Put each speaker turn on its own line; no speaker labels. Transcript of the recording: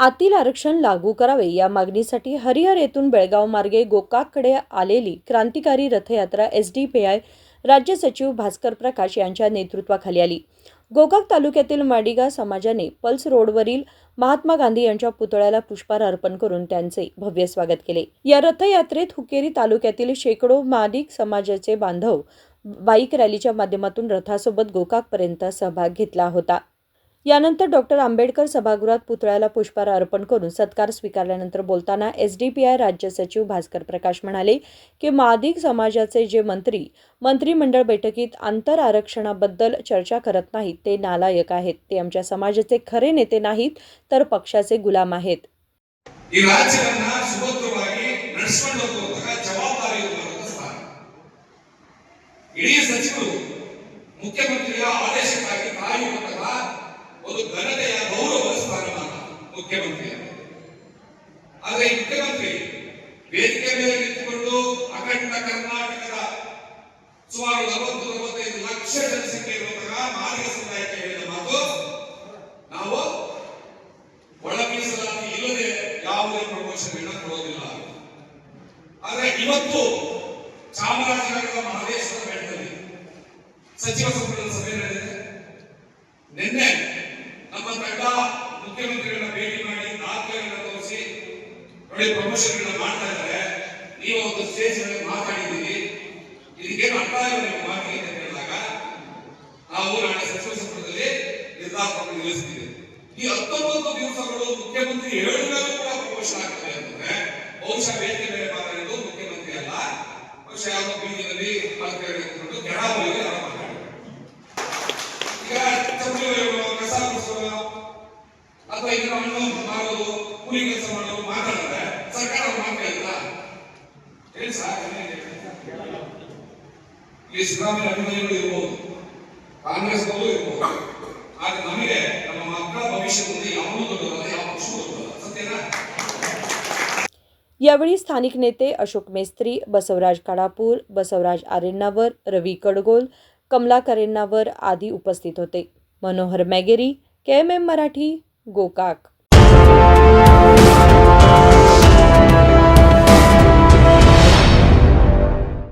आतील आरक्षण लागू करावे. या मागणीसाठी हरिहर येथून बेळगाव मार्गे गोकाककडे आलेली क्रांतिकारी रथयात्रा एस डी पी आय राज्य सचिव भास्कर प्रकाश यांच्या नेतृत्वाखाली आली. गोकाक तालुक्यातील माडिगा समाजाने पल्स रोडवरील महात्मा गांधी यांच्या पुतळ्याला पुष्पहार अर्पण करून त्यांचे भव्य स्वागत केले. या रथयात्रेत हुकेरी तालुक्यातील शेकडो माडिक समाजाचे बांधव बाईक रॅलीच्या माध्यमातून रथासोबत गोकाकपर्यंत सहभाग घेतला होता. यानंतर डॉक्टर आंबेडकर सभागृहात पुतळ्याला पुष्पहार अर्पण करून सत्कार स्वीकारल्यानंतर बोलताना एस डी पी आय राज्य सचिव भास्कर प्रकाश म्हणाले की मादिक समाजाचे जे मंत्री मंत्रिमंडळ बैठकीत आंतर आरक्षणाबद्दल चर्चा करत नाहीत ते नालायक आहेत. ते आमच्या समाजाचे खरे नेते नाहीत तर पक्षाचे गुलाम आहेत.
ಈ ಒಂದು ಘನತೆಯ ಗೌರವದ ಸ್ಥಾನಮಾನ ಮುಖ್ಯಮಂತ್ರಿಯ. ಆದರೆ ಮುಖ್ಯಮಂತ್ರಿ ವೇದಿಕೆ ಮೇಲೆ ನಿಂತುಕೊಂಡು ಅಖಂಡ ಕರ್ನಾಟಕದ ಸುಮಾರು ನಲವತ್ತು, ನಲವತ್ತೈದು ಲಕ್ಷ ಜನಸಂಖ್ಯೆ ಇರುವಂತಹ ಮಾದಿಗ ಸಮುದಾಯಕ್ಕೆ ಹೇಳಿದ ಮಾತು, ನಾವು ಒಳ ಮೀಸಲಾತಿ ಇಲ್ಲದೆ ಯಾವುದೇ ಪ್ರಮೋಷನ್ ಕೊಡೋದಿಲ್ಲ. ಆದರೆ ಇವತ್ತು ಚಾಮರಾಜನಗರದ ಮಹದೇಶ್ವರ ಬೆಟ್ಟದಲ್ಲಿ ಸಚಿವ ಸಂಪುಟದ ಸಭೆ ನಡೆದಿದೆ. ನೋಡಿ ಪ್ರಮೋಷನ್ ಮಾಡ್ತಾ ಇದ್ದಾರೆ. ನೀವು ಒಂದು ಸ್ಟೇಜ್ ಮೇಲೆ ಮಾತಾಡಿದ್ದೀರಿ. ಇದಕ್ಕೇನು ಅರ್ಥ ಇಲ್ಲ ನಿಮ್ಮ ಮಾತಿಗೆ ಹೇಳಿದಾಗ ನಾವು ನಾಳೆ ಸಚಿವ ಸಂಪುಟದಲ್ಲಿ ನಿರ್ಧಾರ ನಿಲ್ಲಿಸ್ತೀವಿ. ಈ ಹತ್ತೊಂಬತ್ತು ದಿವಸಗಳು ಮುಖ್ಯಮಂತ್ರಿ ಹೇಳಿದಾಗ ಕೂಡ ಪ್ರಮೋಷನ್ ಆಗ್ತದೆ ಅಂತಂದ್ರೆ ಬಹುಶಃ ವೇದಿಕೆ ಮೇಲೆ ಮಾತಾಡಿದ್ದು ಮುಖ್ಯಮಂತ್ರಿ ಅಲ್ಲ. ಪಕ್ಷ ಯಾವುದೋ ಈಗ ಚಪ್ಪಲಿ ಒಗೆಯುವ, ಕಸ ಗುಡಿಸುವ ಅಥವಾ ಇದನ್ನ ಹಣ್ಣು ಕೂಲಿ ಕೆಲಸ ಮಾಡೋದು ಮಾತಾಡಿದ್ರೆ ಹೇಳಿ ಸರ್ ಇಲ್ಲಿ ಸಿದ್ದರಾಮಯ್ಯ ಅಭಿಮಾನಿಗಳು ಇರ್ಬೋದು ಕಾಂಗ್ರೆಸ್ನವರು ಇರ್ಬೋದು ಆದ್ರೆ ನಮಗೆ ನಮ್ಮ ಮಕ್ಕಳ ಭವಿಷ್ಯ ಮುಂದೆ ಯಾವುದೂ ದೊಡ್ಡದಲ್ಲ ಯಾವ ಪಕ್ಷವೂ ದೊಡ್ಡದಲ್ಲ ಸತ್ಯನಾ
यावेळी स्थानिक नेते अशोक मेस्त्री बसवराज काडापूर बसवराज आरेन्नावर रवी कडगोल कमला करेन्नावर आदी उपस्थित होते Manohar Mageri K M M Marathi Gokak